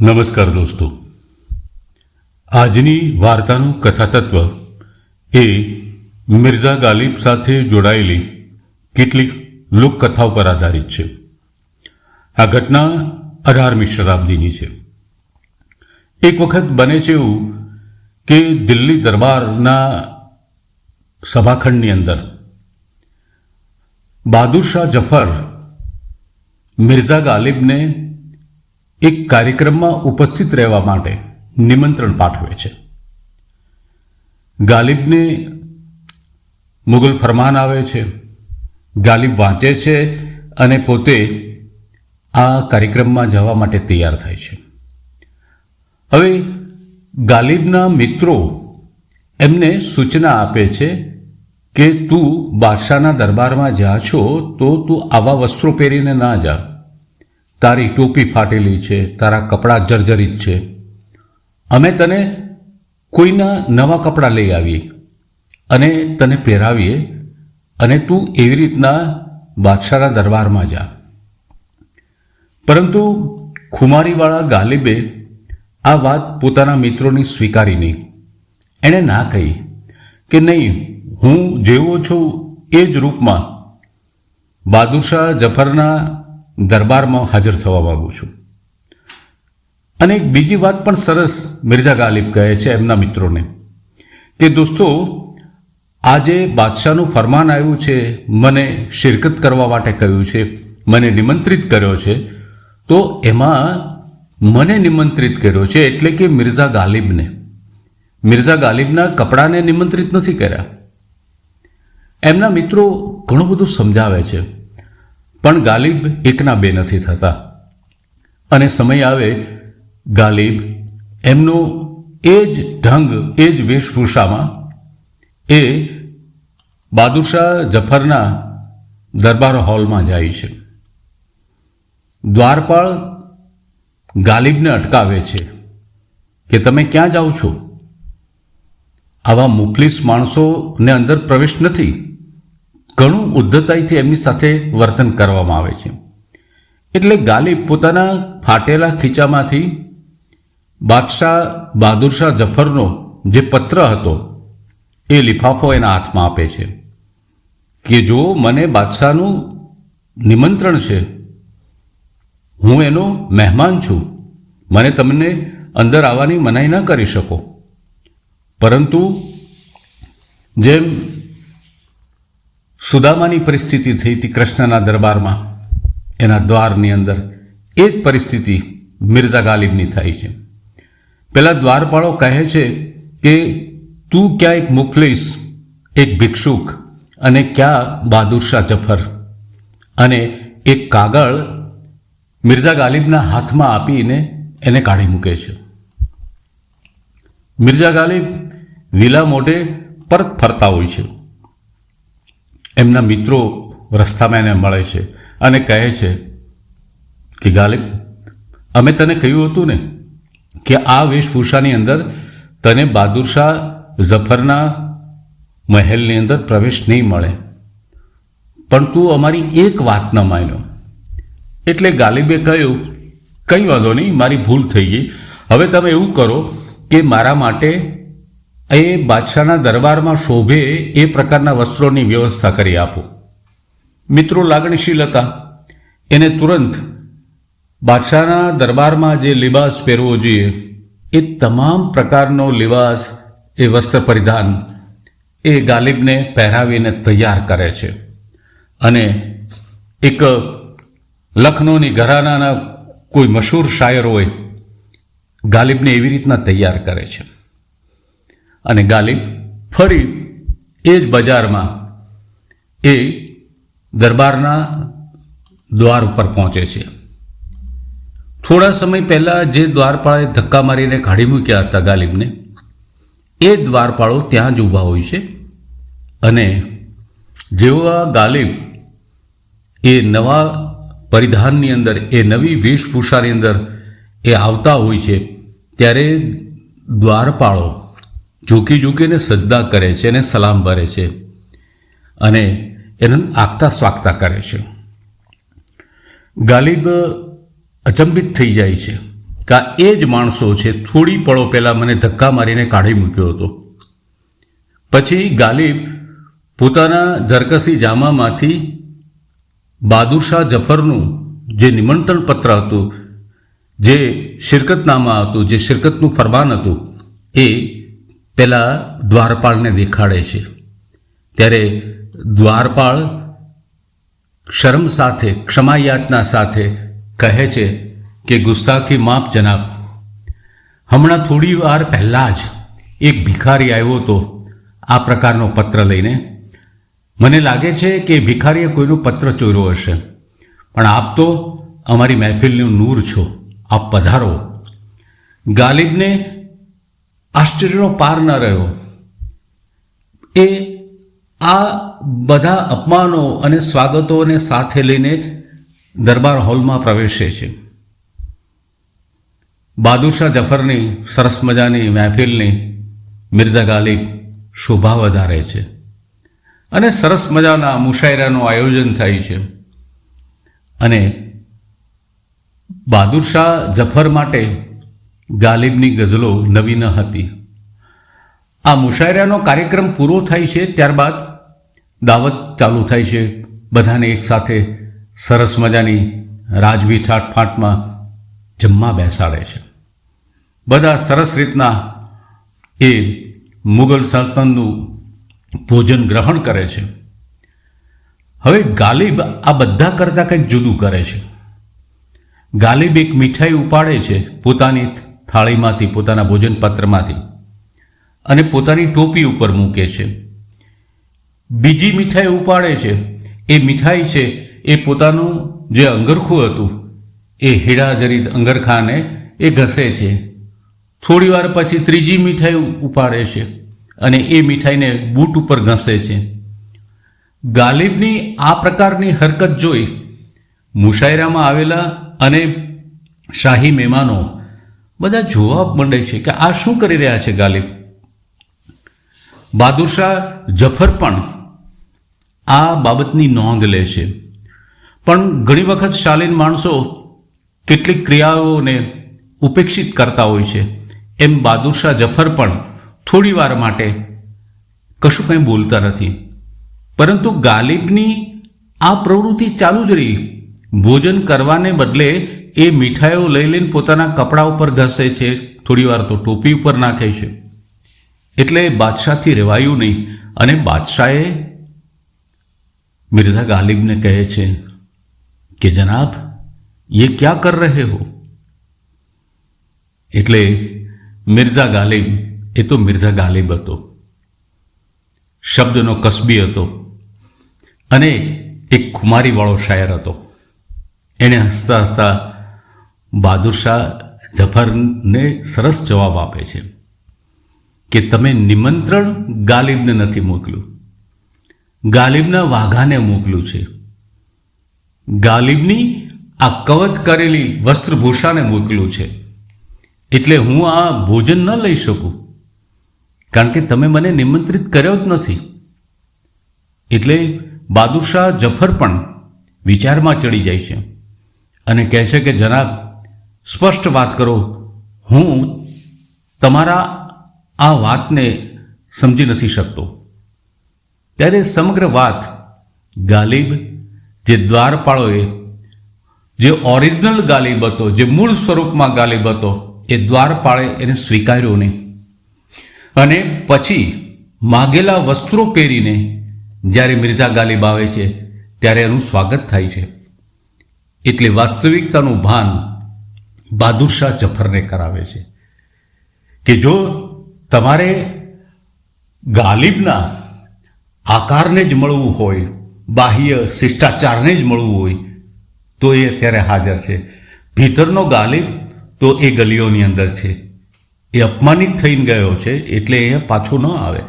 નમસ્કાર દોસ્તો. આજની વાર્તાનું કથાતત્વ એ મિર્ઝા ગાલિબ સાથે જોડાયેલી કેટલીક લોકકથાઓ પર આધારિત છે. આ ઘટના અઢારમી શતાબ્દીની છે. એક વખત બને છે એવું કે દિલ્હી દરબારના સભાખંડની અંદર બહાદુર શાહ જફર મિર્ઝા ગાલિબને એક કાર્યક્રમમાં ઉપસ્થિત રહેવા માટે નિમંત્રણ પાઠવે છે. ગાલિબને મુગલ ફરમાન આવે છે. ગાલિબ વાંચે છે અને પોતે આ કાર્યક્રમમાં જવા માટે તૈયાર થાય છે. હવે ગાલિબના મિત્રો એમને સૂચના આપે છે કે તું બાદશાહના દરબારમાં જા છો તો તું આવા વસ્ત્રો પહેરીને ના જા. તારી ટોપી ફાટેલી છે, તારા કપડાં જર્જરિત છે. અમે તને કોઈના નવા કપડાં લઈ આવીએ અને તને પહેરાવીએ અને તું એવી રીતના બાદશાહના દરબારમાં જા. પરંતુ ખુમારીવાળા ગાલિબે આ વાત પોતાના મિત્રોની સ્વીકારી નહીં. એણે ના કહી કે નહીં, હું જેવો છું એ જ રૂપમાં. બહાદુરશાહ જફરના દરબારમાં હાજર થવા માગું છું. અને એક બીજી વાત પણ સરસ મિર્ઝા ગાલિબ કહે છે એમના મિત્રોને કે, દોસ્તો, આજે બાદશાહનું ફરમાન આવ્યું છે, મને શિરકત કરવા માટે કહ્યું છે, મને નિમંત્રિત કર્યો છે, તો એમાં મને નિમંત્રિત કર્યો છે એટલે કે મિર્ઝા ગાલિબને. મિર્ઝા ગાલિબના કપડાને નિમંત્રિત નથી કર્યા. એમના મિત્રો ઘણું બધું સમજાવે છે. પણ ગાલિબ એકના બે નથી થતા. અને સમય આવે, ગાલિબ એમનો એ જ ઢંગ, એ જ વેશભૂષામાં એ બહાદુરશાહ જફરના દરબાર હોલમાં જાય છે. દ્વારપાળ ગાલિબને અટકાવે છે કે તમે ક્યાં જાઓ છો? આવા મુફલીસ માણસોને અંદર પ્રવેશ નથી. ઘણું ઉદ્ધતાઈથી એમની સાથે વર્તન કરવામાં આવે છે. એટલે ગાલિબ પોતાના ફાટેલા ખીચામાંથી બાદશાહ બહાદુરશાહ જફરનો જે પત્ર હતો, એ લિફાફો એના હાથમાં આપે છે કે જો મને બાદશાહનું નિમંત્રણ છે. હું એનો મહેમાન છું. મને તમને અંદર આવવાની મનાઈ ન કરી શકો. પરંતુ જેમ સુદામાની પરિસ્થિતિ થઈ હતી કૃષ્ણના દરબારમાં. એના દ્વારની અંદર એ જ પરિસ્થિતિ મિર્ઝા ગાલિબની થાય છે. પેલા દ્વારપાળો કહે છે કે, તું ક્યાં એક મુખલીસ એક ભિક્ષુક અને ક્યાં બહાદુરશાહ જફર અને એક કાગળ મિર્ઝા ગાલિબના હાથમાં આપીને એને કાઢી મૂકે છે. મિર્ઝા ગાલિબ વિલા મોઢે પરત ફરતા હોય છે. એમના મિત્રો રસ્તામાં એને મળે છે અને કહે છે કે, ગાલિબ, અમે તને કહ્યું હતું ને કે આ વેશભૂષાની અંદર તને બહાદુરશાહ ઝફરના મહેલની અંદર પ્રવેશ નહીં મળે. પણ તું અમારી એક વાત ન માન્યો. એટલે ગાલિબે કહ્યું, કંઈ વાંધો નહીં, મારી ભૂલ થઈ ગઈ. હવે તમે એવું કરો કે મારા માટે એ બાદશાહના દરબારમાં શોભે એ પ્રકારના વસ્ત્રોની વ્યવસ્થા કરી આપો. મિત્રો લાગણીશીલ હતા. એને તુરંત બાદશાહના દરબારમાં જે લિબાસ પહેરવો જોઈએ, એ તમામ પ્રકારનો લિબાસ એ વસ્ત્ર પરિધાન એ ગાલિબને પહેરાવીને તૈયાર કરે છે. અને એક લખનૌની ઘરાનાના કોઈ મશહૂર શાયર હોય, ગાલિબને એવી રીતના તૈયાર કરે છે. અને ગાલિબ ફરી એ જ બજારમાં એ દરબારના દ્વાર ઉપર પહોંચે છે. થોડા સમય પહેલાં જે દ્વારપાળે ધક્કા મારીને કાઢી મૂક્યા હતા ગાલિબને, એ દ્વારપાળો ત્યાં જ ઊભા હોય છે અને જેવો ગાલિબ એ નવા પરિધાનની અંદર, એ નવી વેશભૂષાની અંદર એ આવતા હોય છે, ત્યારે દ્વારપાળો ઝૂકી ઝૂકીને સજ્દા કરે છે અને સલામ ભરે છે અને એને આગતા સ્વાગતા કરે છે. ગાલિબ અચંબિત થઈ જાય છે કે એ જ માણસો છે, થોડી પળો પહેલાં મને ધક્કા મારીને કાઢી મૂક્યો હતો. પછી ગાલિબ પોતાના જરકસી જામામાંથી બહાદુરશાહ જફરનું જે નિમંત્રણ પત્ર હતું, જે શિરકતનામા હતું, જે શિરકતનું ફરમાન હતું, એ પેલા દ્વારપાળને દેખાડે છે. ત્યારે દ્વારપાળ શરમ સાથે, ક્ષમાયાતના સાથે કહે છે કે, ગુસ્સાથી માફ જનાબ, હમણાં થોડી વાર પહેલાં જ એક ભિખારી આવ્યો હતો આ પ્રકારનો પત્ર લઈને. મને લાગે છે કે ભિખારીએ કોઈનો પત્ર ચોર્યો હશે. પણ આપ તો અમારી મહેફિલનું નૂર છો. આપ પધારો. ગાલિબને આશ્ચર્યનો પાર ન રહ્યો. એ આ બધા અપમાનો અને સ્વાગતોને સાથે લઈને દરબાર હોલમાં પ્રવેશે છે. બહાદુરશાહ જફરની સરસ મજાની મહેફિલની મિર્ઝા ગાલિબ શોભા વધારે છે અને સરસ મજાના મુશાયરાનું આયોજન થાય છે. અને બહાદુરશાહ જફર માટે ગાલિબની ગઝલો નવી ન હતી. આ મુશાયરાનો કાર્યક્રમ પૂરો થાય છે ત્યારબાદ દાવત ચાલુ થાય છે. બધાને એકસાથે સરસ મજાની રાજવી છાટફાટમાં જમવા બેસાડે છે. બધા સરસ રીતના એ મુગલ સલ્તનનું ભોજન ગ્રહણ કરે છે. હવે ગાલિબ આ બધા કરતાં કંઈક જુદું કરે છે. ગાલિબ એક મીઠાઈ ઉપાડે છે પોતાની થાળીમાંથી, પોતાના ભોજનપાત્રમાંથી અને પોતાની ટોપી ઉપર મૂકે છે. બીજી મીઠાઈ ઉપાડે છે. એ મીઠાઈ છે, એ પોતાનું જે અંગરખું હતું, એ હીડાજરીદ અંગરખાને એ ઘસે છે. થોડી વાર પછી ત્રીજી મીઠાઈ ઉપાડે છે અને એ મીઠાઈને બૂટ ઉપર ઘસે છે. ગાલિબની આ પ્રકારની હરકત જોઈ મુશાયરામાં આવેલા અને શાહી મહેમાનો બધા જોવા માંડે છે કે આ શું કરી રહ્યા છે ગાલિબ? બહાદુરશાહ જફર પણ આ બાબતની નોંધ લે છે. પણ ઘણી વખત શાલીન માણસો કેટલીક ક્રિયાઓને ઉપેક્ષિત કરતા હોય છે. એમ બહાદુરશાહ જફર પણ થોડી વાર માટે કશું કંઈ બોલતા નથી. પરંતુ ગાલિબની આ પ્રવૃત્તિ ચાલુ જ રહી. ભોજન કરવાને બદલે એ મીઠાઈઓ લઈ લઈને પોતાના કપડા ઉપર ઘસે છે થોડી વાર તો ટોપી ઉપર નાખે છે એટલે બાદશાહથી રહેવાયું નહીં અને બાદશાહે મિર્ઝા ગાલિબને કહે છે કે જનાબ ये क्या कर रहे हो એટલે મિર્ઝા ગાલિબ એ તો મિર્ઝા ગાલિબ હતો શબ્દનો કસબી હતો અને એક ખુમારીવાળો શાયર હતો એણે હસતા હસતા બહાદુરશાહ જફરને સરસ જવાબ આપે છે કે તમે નિમંત્રણ ગાલિબને નથી મોકલ્યું. ગાલિબના વાઘાને મોકલ્યું છે. ગાલિબની આ કવચ કરેલી વસ્ત્રભૂષાને મોકલ્યું છે. એટલે હું આ ભોજન ન લઈ શકું. કારણ કે તમે મને નિમંત્રિત કર્યો જ નથી. એટલે બહાદુરશાહ જફર પણ વિચારમાં ચડી જાય છે અને કહે છે કે જનાબ સ્પષ્ટ વાત કરો, હું તમારા આ વાતને સમજી નથી શકતો. ત્યારે સમગ્ર વાત ગાલિબ, જે દ્વારપાળોએ, જે ઓરિજિનલ ગાલિબ હતો, જે મૂળ સ્વરૂપમાં ગાલિબ હતો, એ દ્વારપાળે એને સ્વીકાર્યો નહીં. અને પછી માગેલા વસ્ત્રો પહેરીને જ્યારે મિર્ઝા ગાલિબ આવે છે, ત્યારે એનું સ્વાગત થાય છે. એટલે વાસ્તવિકતાનું ભાન બહાદુરશાહ જફરને કરાવે છે કે જો તમારે ગાલિબના આકારને જ મળવું હોય, બાહ્ય શિષ્ટાચારને જ મળવું હોય, તો એ અત્યારે હાજર છે. ભીતરનો ગાલિબ તો એ ગલીઓની અંદર છે. એ અપમાનિત થઈને ગયો છે એટલે એ પાછો ન આવે.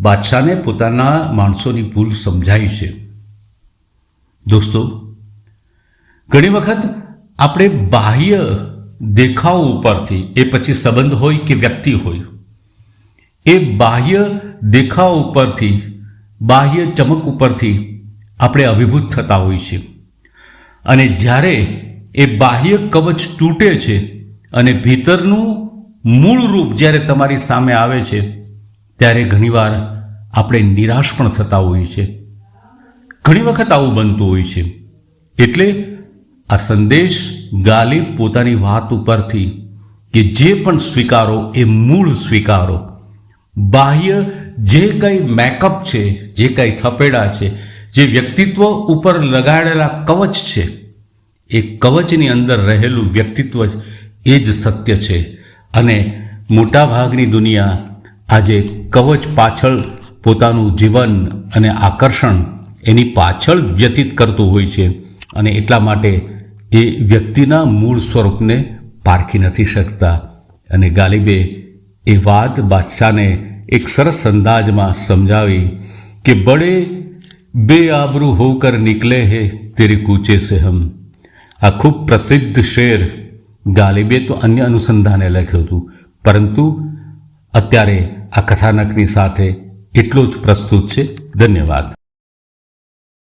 બાદશાહને પોતાના માણસોની ભૂલ સમજાય છે. દોસ્તો, ઘણી વખત આપણે બાહ્ય દેખાવ ઉપરથી એ પછી સંબંધ હોય કે વ્યક્તિ હોય, એ બાહ્ય દેખાવ ઉપરથી, બાહ્ય ચમક ઉપરથી આપણે અભિભૂત થતા હોઈએ છીએ અને જ્યારે એ બાહ્ય કવચ તૂટે છે અને ભીતરનું મૂળ રૂપ જ્યારે તમારી સામે આવે છે, ત્યારે ઘણીવાર આપણે નિરાશ પણ થતા હોઈએ છીએ ઘણી વખત આવું બનતું હોય છે. એટલે આ સંદેશ ગાલિબ પોતાની વાત ઉપરથી કે જે પણ સ્વીકારો એ મૂળ સ્વીકારો. બાહ્ય જે કંઈ મેકઅપ છે, જે કંઈ થપેડા છે, જે વ્યક્તિત્વ ઉપર લગાડેલા કવચ છે, એ કવચની અંદર રહેલું વ્યક્તિત્વ એ જ સત્ય છે. અને મોટાભાગની દુનિયા આજે કવચ પાછળ પોતાનું જીવન અને આકર્ષણ એની પાછળ વ્યતીત કરતું હોય છે. અને એટલા માટે એ વ્યક્તિના મૂળ સ્વરૂપને પારખી નથી શકતા. અને ગાલિબે એ વાત બાદશાહને એક સરસ અંદાજમાં સમજાવી કે બડે બેઆબરૂ હોકર નિકલે હે તેરી કૂચે સે હમ. આ ખૂબ પ્રસિદ્ધ શેર ગાલિબે તો અન્ય અનુસંધાને લખ્યું હતું. પરંતુ અત્યારે આ કથાનકની સાથે એટલો જ પ્રસ્તુત છે. ધન્યવાદ.